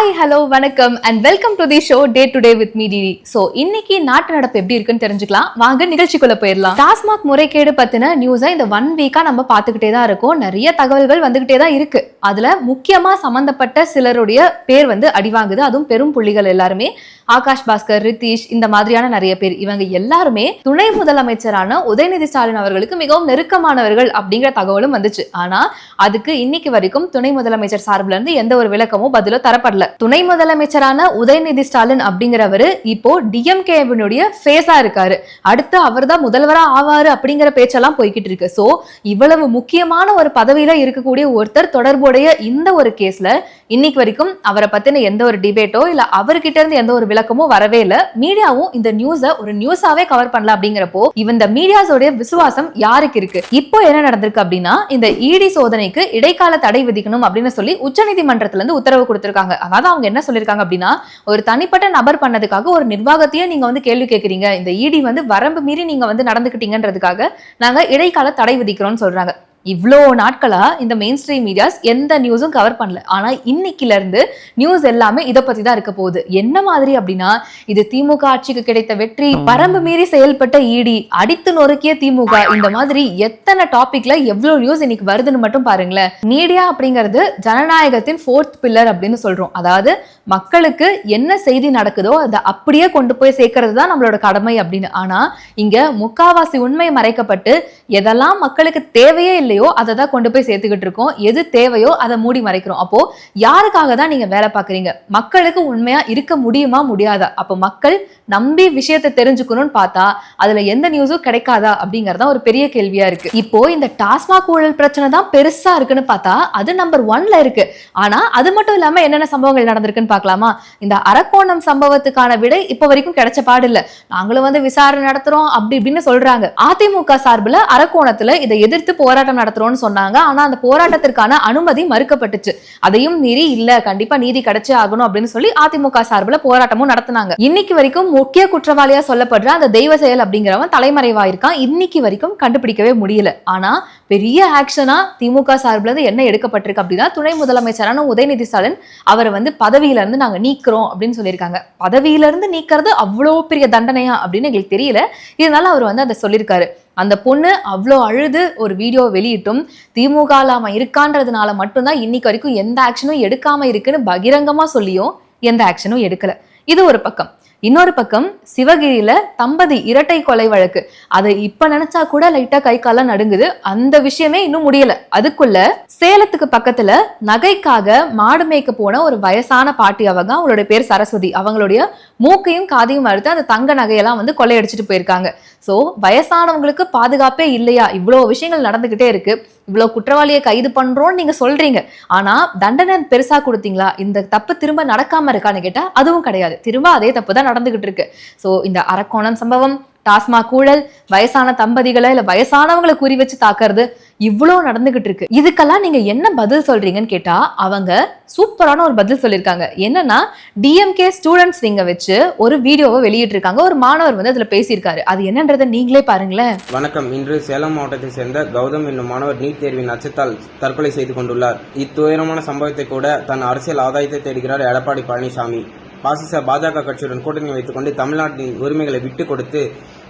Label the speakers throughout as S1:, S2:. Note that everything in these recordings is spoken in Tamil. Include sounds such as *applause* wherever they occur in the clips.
S1: ஹாய் ஹலோ வணக்கம் and welcome to the show day to day with me DD so இன்னைக்கு நாட்டு நடப்பு எப்படி இருக்குன்னு தெரிஞ்சுக்கலாம். வாங்க நிகழ்ச்சிக்குள்ள போயிடலாம். டாஸ்மாக் முறைகேடு பத்தின நியூஸை இந்த ஒன் வீக்கா நம்ம பார்த்துக்கிட்டே தான் இருக்கோம். நிறைய தகவல்கள் வந்துகிட்டே தான் இருக்கு. அதுல முக்கியமா சம்பந்தப்பட்ட சிலருடைய பேர் வந்து அடிவாங்குது. அதுவும் பெரும் புள்ளிகள் எல்லாருமே. ஆகாஷ் பாஸ்கர் ரித்தீஷ் இந்த மாதிரியான நிறைய பேர். இவங்க எல்லாருமே துணை முதலமைச்சரான உதயநிதி ஸ்டாலின் அவர்களுக்கு மிகவும் நெருக்கமானவர்கள் அப்படிங்கிற தகவலும் வந்துச்சு. ஆனா அதுக்கு இன்னைக்கு வரைக்கும் துணை முதலமைச்சர் சார்பில் இருந்து எந்த ஒரு விளக்கமோ பதிலோ தரப்படல. துணை முதலமைச்சரான உதயநிதி ஸ்டாலின் அப்படிங்கிறவரு இப்போ டிஎம்கேவினுடைய ஃபேஸா இருக்காரு. அடுத்து அவர் தான் முதல்வரா ஆவாரு அப்படிங்கிற பேச்செல்லாம் போய்கிட்டு இருக்கு. சோ இவ்வளவு முக்கியமான ஒரு பதவியில இருக்கக்கூடிய ஒருத்தர் தொடர்புடைய இந்த ஒரு கேஸ்ல இன்னைக்கு வரைக்கும் அவரை பத்தின எந்த ஒரு டிபேட்டோ இல்ல அவர்கிட்ட இருந்து எந்த ஒரு விளக்கமோ வரவே இல்ல. மீடியாவும் இந்த நியூஸ ஒரு நியூஸாவே கவர் பண்ணல அப்படிங்கிறப்போ இந்த மீடியாஸோட விசுவாசம் யாருக்கு இருக்கு? இப்போ என்ன நடந்திருக்கு அப்படின்னா இந்த இடி சோதனைக்கு இடைக்கால தடை விதிக்கணும் அப்படின்னு சொல்லி உச்சநீதிமன்றத்துல இருந்து உத்தரவு கொடுத்திருக்காங்க. அதாவது அவங்க என்ன சொல்லியிருக்காங்க அப்படின்னா ஒரு தனிப்பட்ட நபர் பண்ணதுக்காக ஒரு நிர்வாகத்தையே நீங்க வந்து கேள்வி கேட்குறீங்க. இந்த இடி வந்து வரம்பு மீறி நீங்க வந்து நடந்துக்கிட்டீங்கன்றதுக்காக நாங்க இடைக்கால தடை விதிக்கிறோம்னு சொல்றாங்க. இவ்வளோ நாட்களா இந்த மெயின் ஸ்ட்ரீம் மீடியாஸ் எந்த நியூஸும் கவர் பண்ணல. ஆனா இன்னைக்குல இருந்து நியூஸ் எல்லாமே இதை பத்தி தான் இருக்க போகுது. என்ன மாதிரி அப்படின்னா இது திமுக ஆட்சிக்கு கிடைத்த வெற்றி பரம்பு மீறி செயல்பட்ட இடி அடித்து நொறுக்கிய திமுக இந்த மாதிரி எத்தனை டாபிக்ல எவ்வளவு நியூஸ் இன்னைக்கு வருதுன்னு மட்டும் பாருங்களேன். மீடியா அப்படிங்கிறது ஜனநாயகத்தின் ஃபோர்த் பில்லர் அப்படின்னு சொல்றோம். அதாவது மக்களுக்கு என்ன செய்தி நடக்குதோ அதை அப்படியே கொண்டு போய் சேர்க்கறது தான் நம்மளோட கடமை அப்படின்னு. ஆனா இங்க முக்காவாசி உண்மை மறைக்கப்பட்டு எதெல்லாம் மக்களுக்கு தேவையே இல்லையோ அதை தான் கொண்டு போய் சேர்த்துக்கிட்டு இருக்கோம். எது தேவையோ அதை மூடி மறைக்கிறோம். அப்போ யாருக்காக தான் நீங்க வேலை பார்க்குறீங்க? மக்களுக்கு உண்மையா இருக்க முடியுமா முடியாதா? அப்போ மக்கள் நம்பி விஷயத்தை தெரிஞ்சுக்கணும்னு பார்த்தா அதுல எந்த நியூஸும் கிடைக்காதா அப்படிங்கறத ஒரு பெரிய கேள்வியா இருக்கு. இப்போ இந்த டாஸ்மாக் ஊழல் பிரச்சனை தான் பெருசா இருக்குன்னு பார்த்தா அது நம்பர் ஒன்ல இருக்கு. ஆனா அது மட்டும் இல்லாம என்னென்ன சம்பவங்கள் நடந்திருக்குன்னு பார்க்கலாமா? இந்த அரக்கோணம் சம்பவத்துக்கான விடை இப்ப வரைக்கும் கிடைச்ச பாடு இல்ல. நாங்களும் வந்து விசாரணை நடத்துறோம் அப்படி இப்படின்னு சொல்றாங்க. அதிமுக சார்பில் அரக்கோணத்துல இதை எதிர்த்து போராட்டம் நடத்துறோம்னு சொன்னாங்க. ஆனா அந்த போராட்டத்திற்கான அனுமதி மறுக்கப்பட்டுச்சு. அதையும் மீறி இல்ல கண்டிப்பா நீதி கிடைச்சே ஆகணும் அப்படின்னு சொல்லி அதிமுக சார்பில் போராட்டமும் நடத்தினாங்க. இன்னைக்கு வரைக்கும் முக்கிய குற்றவாளியா சொல்லப்படுற அந்த தெய்வ செயல் அப்படிங்கிறவன் தலைமறைவாயிருக்கான். இன்னைக்கு வரைக்கும் கண்டுபிடிக்கவே முடியல. ஆனா பெரிய ஆக்ஷனா திமுக சார்பில் என்ன எடுக்கப்பட்டிருக்கு அப்படின்னா துணை முதலமைச்சரான உதயநிதி ஸ்டாலின் அவரை வந்து பதவியில இருந்து நாங்க நீக்கிறோம் அப்படின்னு சொல்லியிருக்காங்க. பதவியில இருந்து நீக்கிறது அவ்வளோ பெரிய தண்டனையா அப்படின்னு எங்களுக்கு தெரியல. இதனால அவர் வந்து அதை சொல்லியிருக்காரு. அந்த பொண்ணு அவ்வளோ அழுது ஒரு வீடியோ வெளியிட்டும். திமுக அவன் இருக்கான்றதுனால மட்டும்தான் இன்னைக்கு வரைக்கும் எந்த ஆக்ஷனும் எடுக்காம இருக்குன்னு பகிரங்கமா சொல்லியும் எந்த ஆக்ஷனும் எடுக்கல. இது ஒரு பக்கம். இன்னொரு பக்கம் சிவகிரியில தம்பதி இரட்டை கொலை வழக்கு. அதை இப்ப நினைச்சா கூட லைட்டா கை காலம் நடுங்குது. அந்த விஷயமே இன்னும் முடியல. அதுக்குள்ள சேலத்துக்கு பக்கத்துல நகைக்காக மாடு மேய்க்க போன ஒரு வயசான பாட்டி அவங்க அவங்களுடைய பேர் சரஸ்வதி. அவங்களுடைய மூக்கையும் காதையும் அறுத்து அந்த தங்க நகையெல்லாம் வந்து கொள்ளையடிச்சிட்டு போயிருக்காங்க. ஸோ வயசானவங்களுக்கு பாதுகாப்பே இல்லையா? இவ்வளோ விஷயங்கள் நடந்துக்கிட்டே இருக்கு. இவ்வளோ குற்றவாளியை கைது பண்ணுறோம்னு நீங்கள் சொல்கிறீங்க ஆனால் தண்டனை பெருசாக கொடுத்தீங்களா? இந்த தப்பு திரும்ப நடக்காமல் இருக்கான்னு கேட்டால் அதுவும் கிடையாது. திரும்ப அதே தப்பு தான் நடந்துக்கிட்டு இருக்கு. ஸோ இந்த அரக்கோணம் சம்பவம் டாஸ்மாக் ஊழல் வயசான தம்பதிகளை இல்லை வயசானவங்களை குறி வச்சு தாக்குறது இவ்வளோ நடந்துகிட்டு இருக்கு இதுக்கெல்லாம் நீங்க என்ன பதில் சொல்றீங்கன்னு கேட்டா அவங்க சூப்பரான ஒரு பதில் சொல்லியிருக்காங்க. என்னன்னா டிஎம்கே ஸ்டூடெண்ட்ஸ் நீங்க வச்சு ஒரு வீடியோவை வெளியிட்டிருக்காங்க. ஒரு மாணவர் வந்து அதுல பேசியிருக்காரு. அது என்னன்றதை நீங்களே பாருங்களேன்.
S2: வணக்கம். இன்று சேலம் மாவட்டத்தை சேர்ந்த கௌதம் என்னும் மாணவர் நீட் தேர்வின் அச்சத்தால் தற்கொலை செய்து கொண்டுள்ளார். இத்துயரமான சம்பவத்தை கூட தன் அரசியல் ஆதாயத்தை தேடுகிறார் எடப்பாடி பழனிசாமி. பாசிச பாஜக கட்சியுடன் கூட்டணி வைத்துக் கொண்டு தமிழ்நாட்டின் உரிமைகளை விட்டுக் கொடுத்து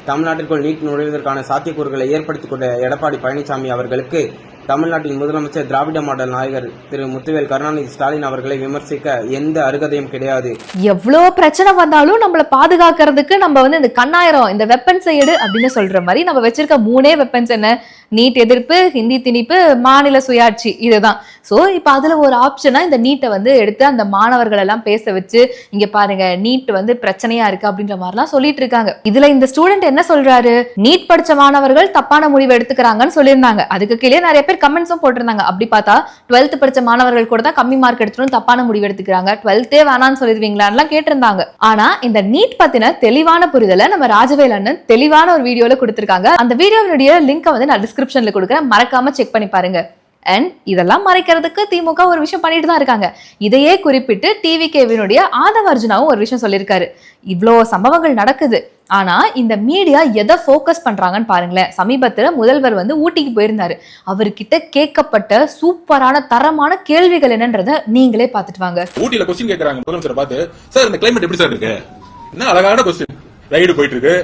S2: தமிழ்நாட்டிற்குள் நீட் நுழைவதற்கான சாத்தியக்கூறுகளை ஏற்படுத்திக் கொண்ட எடப்பாடி பழனிசாமி அவர்களுக்கு தமிழ்நாட்டின் முதலமைச்சர் திராவிட மாடல் நாயகர் திரு முத்துவேல் கருணாநிதி ஸ்டாலின் அவர்களை விமர்சிக்க எந்த அருகதையும் கிடையாது.
S1: எவ்வளோ பிரச்சனை வந்தாலும் நம்மள பாதுகாக்கிறதுக்கு நம்ம வந்து இந்த கண்ணாயிரம் இந்த வெப்பன்ஸை எடு அப்படின்னு சொல்ற மாதிரி நம்ம வச்சிருக்க மூணே வெப்பன்ஸ் என்ன? நீட் எதிர்ப்பு ஹிந்தி திணிப்பு மாநில சுயாட்சி இதுதான். ஸோ இப்போ அதுல ஒரு ஆப்ஷனா இந்த நீட்டை வந்து எடுத்து அந்த மாணவர்கள் எல்லாம் பேச வச்சு இங்க பாருங்க நீட் வந்து பிரச்சனையா இருக்கு அப்படின்ற மாதிரிலாம் சொல்லிட்டு இருக்காங்க. இதுல இந்த ஸ்டூடெண்ட் என்ன சொல்றாரு? நீட் படிச்ச மாணவர்கள் தப்பான முடிவு எடுத்துக்கிறாங்கன்னு சொல்லியிருந்தாங்க. அதுக்கு கீழே நிறைய பேர் கமெண்ட்ஸும் போட்டிருந்தாங்க. அப்படி பார்த்தா டுவெல்த் படிச்ச மாணவர்கள் கூட தான் கம்மி மார்க் எடுத்துடும் தப்பான முடிவு எடுத்துக்கிறாங்க. டுவெல்த்தே வேணான்னு சொல்லிடுவீங்களான்லாம் கேட்டிருந்தாங்க. ஆனா இந்த நீட் பத்தின தெளிவான புரிதலை நம்ம ராஜவேல் அண்ணன் தெளிவான ஒரு வீடியோல கொடுத்திருக்காங்க. அந்த வீடியோவினுடைய லிங்கை வந்து நான் டிஸ்கிரிப்ஷன்ல கொடுக்குறேன். மறக்காம செக் பண்ணி பாருங்க. அண்ட் இதெல்லாம் மறைக்கிறதுக்கு திமுக ஒரு விஷயம் பண்ணிட்டு தான் இருக்காங்க. இதையே குறிப்பிட்டு டிவி கேவினுடைய ஆதவ அர்ஜுனாவும் ஒரு விஷயம் சொல்லியிருக்காரு. இவ்வளோ சம்பவங்கள் நடக்குது. ஆனா இந்த மீடியா எதை ஃபோக்கஸ் பண்றாங்கன்னு பாருங்களேன். சமீபத்தில் முதல்வர் வந்து ஊட்டிக்கு போயிருந்தாரு. அவர்கிட்ட கேட்கப்பட்ட சூப்பரான தரமான கேள்விகள் என்னன்றத நீங்களே பார்த்துட்டு வாங்க.
S3: ஊட்டியில கொஸ்டின் கேட்கறாங்க முதலமைச்சர் பார்த்து சார் இந்த கிளைமேட் எப்படி சார் இருக்கு? என்ன அழகான கொஸ்டின் ரைடு போயிட்டு இருக்கு.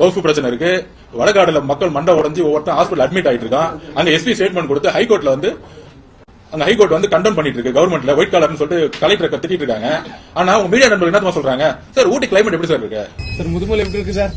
S3: வகுப்பு பிரச்சனை இருக்கு. வடகாடுல மக்கள் மண்டை உடஞ்சி ஒவ்வொருத்தரும் ஹாஸ்பிட்டல் அட்மிட் ஆயிட்டு இருக்கான் அங்க எஸ்பி ஸ்டேட்மெண்ட் கொடுத்து ஹைகோர்ட்ல வந்து அந்த ஹைகோர்ட் வந்து கண்டம் பண்ணிட்டு இருக்கு கவர்மெண்ட்ல ஒயிட் கலர்னு சொல்லிட்டு கலெக்டர் திட்டிட்டு இருக்காங்க. ஆனா உங்க மீடியா நண்பர்கள் என்ன சொல்றாங்க? சார் ஊட்டி கிளைமேட் எப்படி சார் இருக்கு?
S4: சார் முதுமலை எப்படி இருக்கு சார்?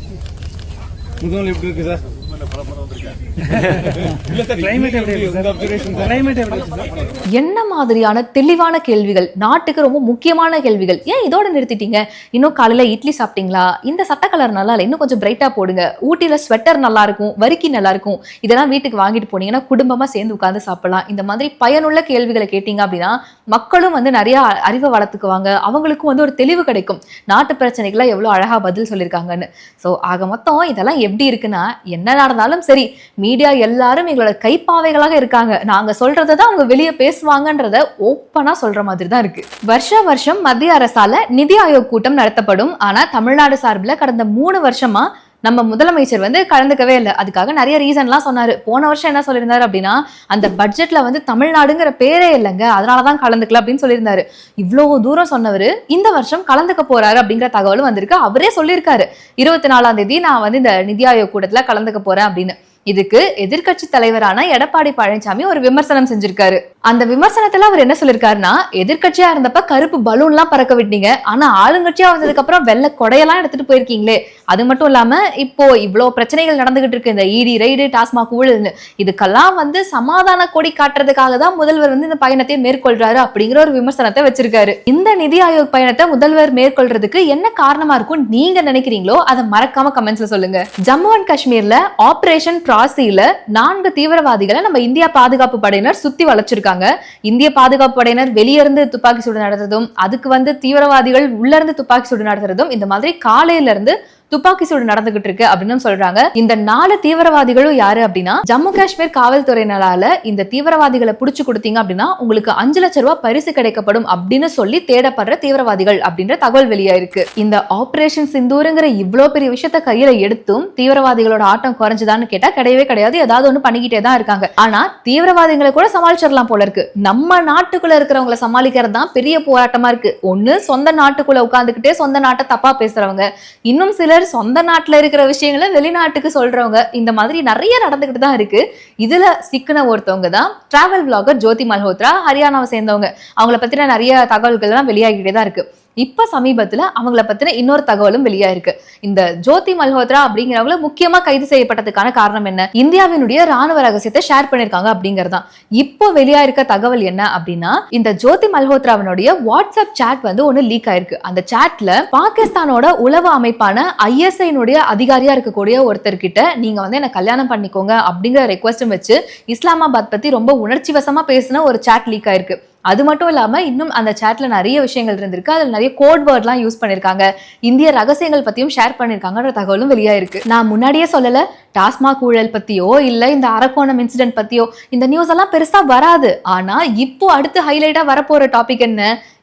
S4: முதுமலை எப்படி இருக்கு சார்? *laughs* இல்ல சார் கிளைமேட் எப்படி இருக்கு சார்? அப்சர்வேஷன் கிளைமேட் எப்படி இருக்கு சார்?
S1: என்ன மாதிரியான தெளிவான கேள்விகள் நாட்டுக்கு ரொம்ப முக்கியமான கேள்விகள் ஏன் இதோட நிறுத்திட்டீங்க? இன்னும் காலையில இட்லி சாப்பிட்டீங்களா? இந்த சட்ட கலர் நல்லா இல்லை இன்னும் கொஞ்சம் பிரைட்டா போடுங்க. ஊட்டியில ஸ்வெட்டர் நல்லா இருக்கும் வரிக்கி நல்லா இருக்கும். இதெல்லாம் வீட்டுக்கு வாங்கிட்டு போனீங்கன்னா குடும்பமா சேர்ந்து உட்கார்ந்து சாப்பிடலாம். இந்த மாதிரி பயனுள்ள கேள்விகளை கேட்டீங்க அப்படின்னா மக்களும் வந்து நிறைய அறிவை வளர்த்துக்குவாங்க. அவங்களுக்கும் வந்து ஒரு தெளிவு கிடைக்கும். நாட்டு பிரச்சனைகளை எவ்வளவு அழகா பதில் சொல்லியிருக்காங்கன்னு ஸோ ஆக மொத்தம் இதெல்லாம் எப்படி இருக்குன்னா என்ன இருந்தாலும் சரி மீடியா எல்லாரும் எங்களோட கைப்பாவைகளாக இருக்காங்க. நாங்க சொல்றதை தான் அவங்க வெளியே பேசுவாங்கன்றத ஓப்பனா சொல்ற மாதிரி தான் இருக்கு. வருஷ வருஷம் மத்திய அரசால நிதி ஆயோக் கூட்டம் நடத்தப்படும். ஆனா தமிழ்நாடு சார்பில் கடந்த மூணு வருஷமா நம்ம முதலமைச்சர் வந்து கலந்துக்கவே இல்லை. அதுக்காக நிறைய ரீசன்லாம் சொன்னார். போன வருஷம் என்ன சொல்லியிருந்தாரு அப்படின்னா அந்த பட்ஜெட்ல வந்து தமிழ்நாடுங்கிற பேரே இல்லைங்க. அதனாலதான் கலந்துக்கல அப்படின்னு சொல்லியிருந்தாரு. இவ்வளோ தூரம் சொன்னவர் இந்த வருஷம் கலந்துக்க போறாரு அப்படிங்கிற தகவலும் வந்திருக்கு. அவரே சொல்லியிருக்காரு. இருபத்தி நாலாம் தேதி நான் வந்து இந்த நிதி ஆயோக் கூட்டத்தில் கலந்துக்க போறேன் அப்படின்னு. இதுக்கு எதிர்க்கட்சி தலைவரான எடப்பாடி பழனிசாமி ஒரு விமர்சனம் செஞ்சிருக்காரு. அந்த விமர்சனத்துல அவர் என்ன சொல்லிருக்காருன்னா எதிர்கட்சியா இருந்தப்ப கருப்பு பலூன்லாம் பறக்க விட்டீங்க. ஆனா ஆளுங்கட்சியா வந்ததுக்கு அப்புறம் வெள்ளை கொடையெல்லாம் எடுத்துட்டு போயிருக்கீங்களே. அது மட்டும் இல்லாம இப்போ இவ்வளோ பிரச்சனைகள் நடந்துகிட்டு இருக்கு. இந்த இடி ரைடு டாஸ்மாக் ஊழல்னு. இதுக்கெல்லாம் வந்து சமாதான கொடி காட்டுறதுக்காக தான் முதல்வர் வந்து இந்த பயணத்தை மேற்கொள்றாரு அப்படிங்கிற ஒரு விமர்சனத்தை வச்சிருக்காரு. இந்த நிதி ஆயோக் பயணத்தை முதல்வர் மேற்கொள்றதுக்கு என்ன காரணமா இருக்கும் நீங்க நினைக்கிறீங்களோ அதை மறக்காம கமெண்ட்ஸ்ல சொல்லுங்க. ஜம்மு அண்ட் காஷ்மீர்ல ஆபரேஷன் ராசியில நான்கு தீவிரவாதிகளை நம்ம இந்தியா பாதுகாப்பு படையினர் சுத்தி வளைச்சிருக்காங்க இந்திய பாதுகாப்பு படையினர் வெளியிருந்து துப்பாக்கி சூடு நடத்துறதும் அதுக்கு வந்து தீவிரவாதிகள் உள்ள இருந்து துப்பாக்கி சூடு நடத்துறதும் இந்த மாதிரி காலையில இருந்து துப்பாக்கி சூடு நடந்துகிட்டு இருக்கு அப்படின்னு சொல்றாங்க. இந்த நாலு தீவிரவாதிகளும் யாரு அப்படின்னா ஜம்மு காஷ்மீர் காவல்துறையினரால இந்த தீவிரவாதிகளை புடிச்சு கொடுத்தீங்க அப்படின்னா உங்களுக்கு அஞ்சு லட்ச ரூபாய் பரிசு கிடைக்கப்படும் அப்படின்னு சொல்லி தேடப்படுற தீவிரவாதிகள் அப்படின்ற தகவல் வெளியாயிருக்கு. இந்த ஆபரேஷன் சிந்தூருங்கிற இவ்வளவு பெரிய விஷயத்த கையில எடுத்தும் தீவிரவாதிகளோட ஆட்டம் குறைஞ்சுதான்னு கேட்டா கிடையவே கிடையாது. ஏதாவது ஒண்ணு பண்ணிக்கிட்டே தான் இருக்காங்க. ஆனா தீவிரவாதிகளை கூட சமாளிச்சிடலாம் போல இருக்கு. நம்ம நாட்டுக்குள்ள இருக்கிறவங்களை சமாளிக்கிறது தான் பெரிய போராட்டமா இருக்கு. ஒன்னு சொந்த நாட்டுக்குள்ள உட்காந்துக்கிட்டே சொந்த நாட்டை தப்பா பேசுறவங்க. இன்னும் சில சிலர் சொந்த நாட்டில் இருக்கிற விஷயங்களை வெளிநாட்டுக்கு சொல்றவங்க இந்த மாதிரி நிறைய நடந்துகிட்டு தான் இருக்கு. இதுல சிக்கின ஒருத்தவங்க தான் டிராவல் vlogger ஜோதி மல்ஹோத்ரா ஹரியானாவை சேர்ந்தவங்க. அவங்கள பத்தின நிறைய தகவல்கள் எல்லாம் வெளியாகிட்டே தான் இருக்கு. இப்போ சமீபத்தில் அவங்கள பற்றின இன்னொரு தகவலும் வெளியாயிருக்கு. இந்த ஜோதி மல்ஹோத்ரா அப்படிங்கிறவங்கள முக்கியமாக கைது செய்யப்பட்டதுக்கான காரணம் என்ன? இந்தியாவினுடைய ராணுவ ரகசியத்தை ஷேர் பண்ணியிருக்காங்க அப்படிங்கிறதான் இப்போ வெளியாயிருக்க தகவல் என்ன அப்படின்னா இந்த ஜோதி மல்ஹோத்ராவினுடைய வாட்ஸ்அப் சாட் வந்து ஒன்று லீக் ஆயிருக்கு. அந்த சாட்ல பாகிஸ்தானோட உளவு அமைப்பான ஐஎஸ்ஐனுடைய அதிகாரியா இருக்கக்கூடிய ஒருத்தர்கிட்ட நீங்க வந்து என்ன கல்யாணம் பண்ணிக்கோங்க அப்படிங்கிற ரெக்வஸ்டும் வச்சு இஸ்லாமாபாத் பத்தி ரொம்ப உணர்ச்சி வசமா பேசின ஒரு சாட் லீக் ஆயிருக்கு. அது மட்டும் இல்லாமல் இன்னும் அந்த சேட்டில் நிறைய விஷயங்கள் இருந்திருக்கு. அதில் நிறைய கோட் வேர்ட்லாம் யூஸ் பண்ணியிருக்காங்க இந்திய ரகசியங்கள் பற்றியும் ஷேர் பண்ணியிருக்காங்கன்ற தகவலும் வெளியாயிருக்கு. நான் முன்னாடியே சொல்லலை டாஸ்மாக் ஊழல் பற்றியோ இல்லை இந்த அரக்கோணம் இன்சிடென்ட் பற்றியோ இந்த நியூஸ் எல்லாம் பெருசாக வராது. ஆனால் இப்போ அடுத்து ஹைலைட்டாக வரப்போகிற டாபிக் என்ன?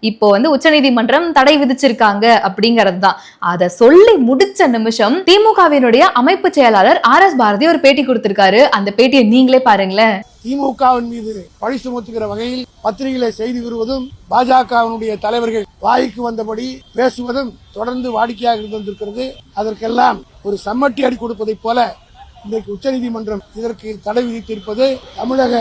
S1: இப்போ வந்து உச்சநீதிமன்றம் தடை விதிச்சிருக்காங்க அப்படிங்கிறது தான் அதை சொல்லி முடிச்ச நிமிஷம் திமுகவினுடைய அமைப்பு செயலாளர் ஆர் எஸ் பாரதி ஒரு பேட்டி கொடுத்திருக்காரு. அந்த பேட்டியை நீங்களே பாருங்களேன்.
S5: திமுகவின் மீது பழி சுமத்துகிற வகையில் பத்திரிகைகளை செய்தி வருவதும் பாஜகவினுடைய தலைவர்கள் வாய்க்கு வந்தபடி பேசுவதும் தொடர்ந்து வாடிக்கையாக இருந்து வந்திருக்கிறது அதற்கெல்லாம் ஒரு சம்மட்டி அடி கொடுப்பதைப் போல இன்றைக்கு உச்சநீதிமன்றம் இதற்கு தடை விதித்திருப்பது தமிழக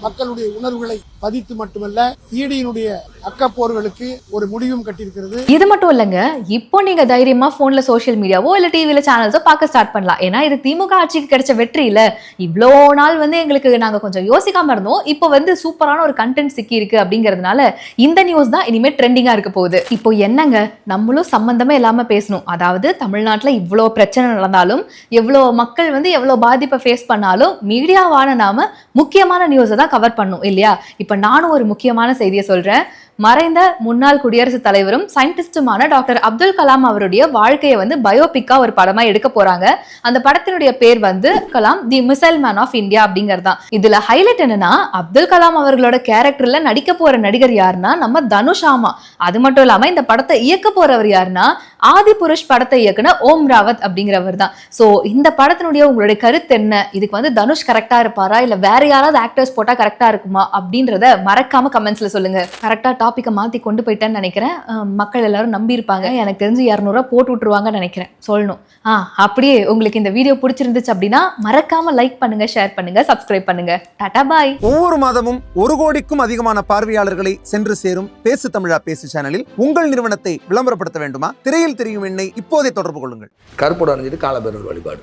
S5: மக்களுடைய உணர்வுகளை பதித்து மட்டுமல்ல ஈடியினுடைய அக்கப்போர்களுக்கு ஒரு முடிவும் கட்டியிருக்கிறது.
S1: இது மட்டும் இல்லைங்க இப்போ நீங்க தைரியமா போன்ல சோஷியல் மீடியாவோ இல்ல டிவில சேனல்ஸோ பார்க்க ஸ்டார்ட் பண்ணலாம். ஏன்னா இது திமுக ஆட்சிக்கு கிடைச்ச வெற்றி இல்ல. இவ்வளோ நாள் வந்து எங்களுக்கு நாங்க கொஞ்சம் யோசிக்காம இருந்தோம். இப்போ வந்து சூப்பரான ஒரு கண்டென்ட் சிக்கி இருக்கு அப்படிங்கிறதுனால இந்த நியூஸ் தான் இனிமே ட்ரெண்டிங்கா இருக்க போகுது. இப்போ என்னங்க நம்மளும் சம்பந்தமே இல்லாம பேசணும். அதாவது தமிழ்நாட்டுல இவ்வளோ பிரச்சனை நடந்தாலும் எவ்வளோ மக்கள் வந்து எவ்வளோ பாதிப்பை ஃபேஸ் பண்ணாலும் மீடியாவான நாம முக்கியமான நியூஸை தான் கவர் பண்ணும் இல்லையா? இப்போ நானும் ஒரு முக்கியமான செய்தியை சொல்றேன். மறைந்த முன்னாள் குடியரசுத் தலைவரும் சயின்டிஸ்டுமான டாக்டர் அப்துல் கலாம் அவருடைய வாழ்க்கையை வந்து பயோபிக்கா ஒரு படமா எடுக்க போறாங்க. அந்த படத்தினுடைய பேர் வந்து Kalam the missile man of India அப்படிங்கிறது தான் இதுல ஹைலைட் என்னன்னா அப்துல் கலாம் அவர்களோட கேரக்டர்ல நடிக்க போற நடிகர் யாருன்னா நம்ம தனுஷ் ஆமா அது மட்டும் இல்லாம இந்த படத்தை இயக்க போறவர் யாருன்னா ஆதி புருஷ் படத்தை இயக்குன ஓம் ராவத் அப்படிங்கிறவர் தான் சோ இந்த படத்தினுடைய உங்களுடைய கருத்து என்ன? இதுக்கு வந்து தனுஷ் கரெக்டா இருப்பாரா? இல்ல வேற யாராவது ஆக்டர்ஸ் போட்டா கரெக்டா இருக்குமா? அப்படின்றத மறக்காம கமெண்ட்ஸ்ல சொல்லுங்க. கரெக்டா டாபிக்கை மாத்தி கொண்டு போயிட்டேன்னு நினைக்கிறேன். மக்கள் எல்லாரும் நம்பி இருப்பாங்க எனக்கு தெரிஞ்சு இரநூறுவா போட்டு விட்டுருவாங்கன்னு நினைக்கிறேன். சொல்லணும். ஆ அப்படியே உங்களுக்கு இந்த வீடியோ பிடிச்சிருந்துச்சு அப்படின்னா மறக்காம லைக் பண்ணுங்க ஷேர் பண்ணுங்க சப்ஸ்கிரைப் பண்ணுங்க. டாடா பாய்
S6: ஒவ்வொரு மாதமும் ஒரு கோடிக்கும் அதிகமான பார்வையாளர்களை சென்று சேரும் பேசு தமிழா பேசு சேனலில் உங்கள் நிறுவனத்தை விளம்பரப்படுத்த வேண்டுமா? திரையில் தெரியும் எண்ணை இப்போதே தொடர்பு கொள்ளுங்கள்.
S7: கருப்போடு அணிஞ்சிட்டு காலபேரர் வழிபாடு.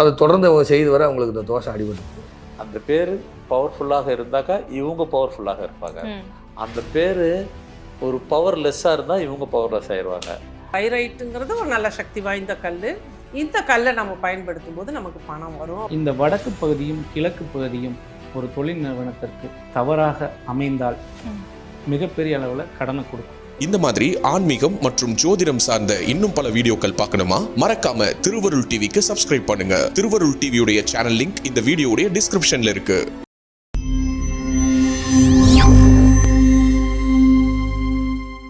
S7: அதை தொடர்ந்து அவங்க செய்து வர அவங்களுக்கு இந்த தோஷம் அடிபட்டு
S8: அந்த பேர் பவர்ஃபுல்லாக இருந்தாக்கா இவங்க பவர்ஃபுல்லாக இருப்பாங்க. அந்த பேர் ஒரு பவர்லெஸ்ஸாக இருந்தால் இவங்க பவர்லெஸ் ஆயிடுவாங்க
S9: பைரைட்டுங்கிறது ஒரு நல்ல சக்தி வாய்ந்த கல் இந்த கல்லை நம்ம பயன்படுத்தும் போது நமக்கு பணம் வரும்.
S10: இந்த வடக்கு பகுதியும் கிழக்கு பகுதியும் ஒரு தொழில் நிறுவனத்திற்கு தவறாக அமைந்தால் மிகப்பெரிய அளவில் கடனை கொடுக்கும்.
S11: இந்த மாதிரி ஆன்மீகம் மற்றும் ஜோதிடம் சார்ந்த இன்னும் பல வீடியோக்கள் பார்க்கணுமா? மறக்காம திருவருள் டிவிக்கு சப்ஸ்கிரைப் பண்ணுங்க. திருவருள் டிவியுடைய சேனல் லிங்க் இந்த வீடியோடைய டிஸ்கிரிப்ஷன்ல இருக்கு.